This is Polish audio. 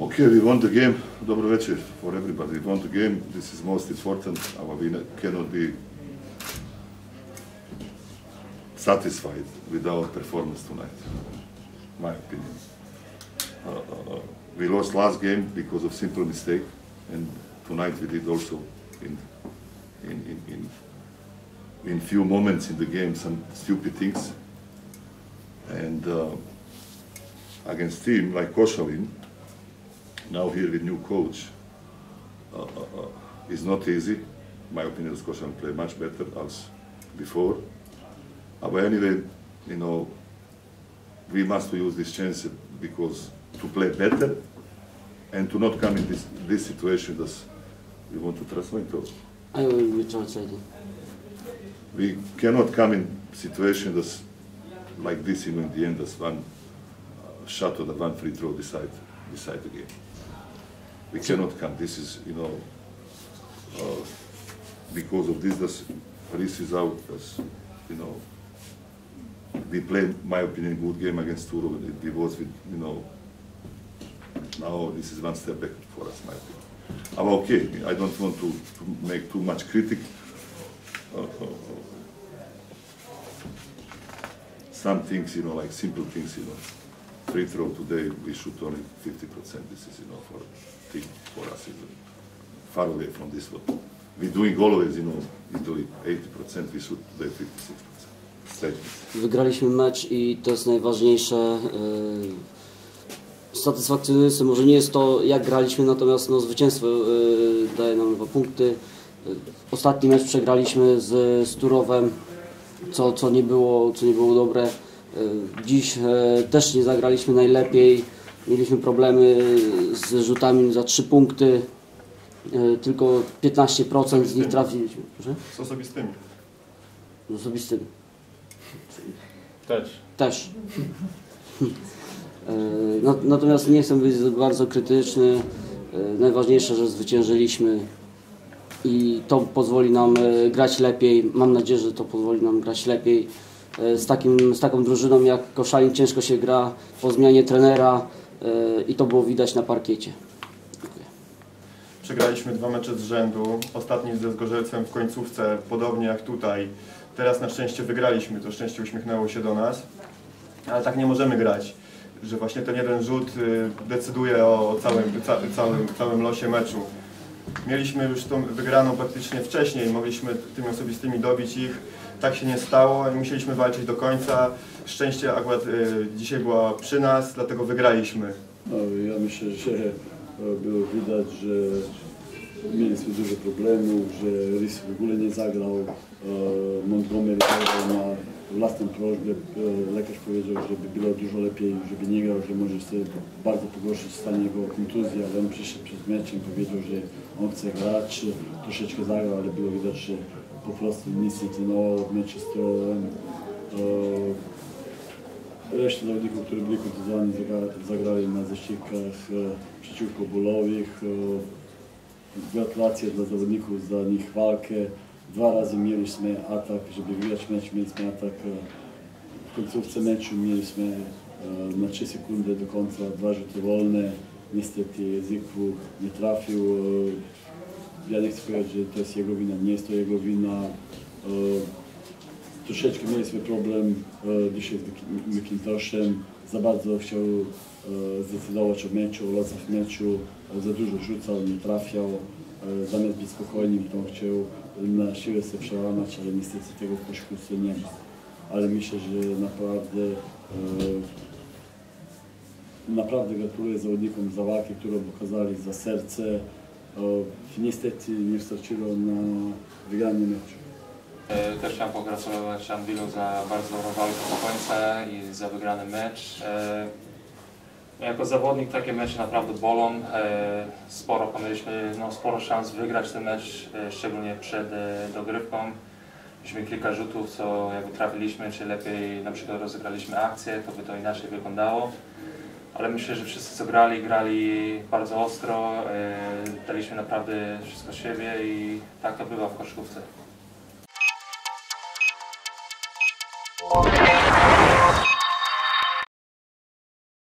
Okay, we won the game. Dobro večer for everybody. We won the game. This is most important. Our winner cannot be satisfied with our performance tonight. My opinion. Uh, uh, we lost last game because of simple mistake, and tonight we did also in in in in, in few moments in the game some stupid things. And uh, against team like Koszalin, now here with new coach, uh, uh, uh, is not easy. My opinion is Koszalin play much better as before. Uh, but anyway, you know, we must use this chance because to play better and to not come in this, this situation that we want to translate. or- I will be translating. We cannot come in situation that's like this, you know, in the end, as one uh, shot or the one free throw decide, decide the game. We cannot come. This is, you know, uh, because of this, this Riss is out, as, you know, we played, my opinion, good game against Turov, and it was with, you know, now this is one step back for us, my opinion. I'm okay, I don't want to, to make too much critic. Uh, uh, some things, you know, like simple things, you know, free throw today, we shoot only 50%. This is, you know, for team, for us, is far away from this one. We're doing always, you know, Italy 80%, we shoot today 56%. Statement. Wygraliśmy mecz i to jest najważniejsze. Yy, Satysfakcjonujące może nie jest to jak graliśmy, natomiast no, zwycięstwo yy, daje nam dwa punkty. Yy, Ostatni mecz przegraliśmy z, z Turowem, co, co, nie było, co nie było dobre. Yy, Dziś yy, też nie zagraliśmy najlepiej. Mieliśmy problemy z rzutami za trzy punkty. Yy, Tylko 15% z nich trafiliśmy. Proszę? Z osobistymi. Z osobistym. Też. Też. E, na- Natomiast nie chcę być bardzo krytyczny. E, Najważniejsze, że zwyciężyliśmy i to pozwoli nam e, grać lepiej. Mam nadzieję, że to pozwoli nam grać lepiej. E, Z, takim, z taką drużyną jak Koszalin ciężko się gra po zmianie trenera e, i to było widać na parkiecie. Dziękuję. Przegraliśmy dwa mecze z rzędu. Ostatni ze Zgorzelcem w końcówce, podobnie jak tutaj. Teraz na szczęście wygraliśmy, to szczęście uśmiechnęło się do nas. Ale tak nie możemy grać, że właśnie ten jeden rzut decyduje o całym, ca, całym, całym losie meczu. Mieliśmy już tą wygraną praktycznie wcześniej, mogliśmy tymi osobistymi dobić ich. Tak się nie stało musieliśmy walczyć do końca. Szczęście akurat y, dzisiaj była przy nas, dlatego wygraliśmy. No, ja myślę, że e, było widać, że mieliśmy dużo problemów, że Rys w ogóle nie zagrał. E, Montgomery zagrał na własną prośbę. E, Lekarz powiedział, żeby było dużo lepiej, żeby nie grał, że może sobie bardzo pogorszyć stan jego kontuzji, ale on przyszedł przed meczem powiedział, że on chce grać. Troszeczkę zagrał, ale było widać, że po prostu nic nie trenował od meczu z Torowem. E, Reszta zawodników, którzy byli kontuzjowani, zagra- zagrali na zasiłkach przeciwko bólowych. Gratulacje dla zawodników za nich walkę. Dwa razy mieliśmy atak, żeby wygrać mecz, mieliśmy atak. E, w końcówce meczu mieliśmy e, na 3 sekundy do końca dwa rzuty wolne. Niestety Zykwu nie trafił. E, ja nie chcę powiedzieć, że to jest jego wina, nie jest to jego wina. Troszeczkę mieliśmy problem e, dzisiaj z Mc- McIntoshem. Za bardzo chciał e, zdecydować o meczu, o losach meczu. E, za dużo rzucał, nie trafiał. E, zamiast być spokojnym, to chciał na siłę sobie przełamać, ale niestety tego w koszykówce nie ma. Ale myślę, że naprawdę e, naprawdę gratuluję zawodnikom za walkę, którą pokazali, za serce. E, niestety nie starczyło na wygranie meczu. E, Też chciałem pogratulować Anwilu za bardzo dobrą walkę do końca i za wygrany mecz. E, Jako zawodnik takie mecze naprawdę bolą. E, Sporo mieliśmy no, sporo szans wygrać ten mecz, szczególnie przed dogrywką. Mieliśmy kilka rzutów, co jakby trafiliśmy, czy lepiej na przykład rozegraliśmy akcję, to by to inaczej wyglądało. Ale myślę, że wszyscy co grali, grali bardzo ostro, daliśmy naprawdę wszystko siebie i tak to bywa w koszykówce.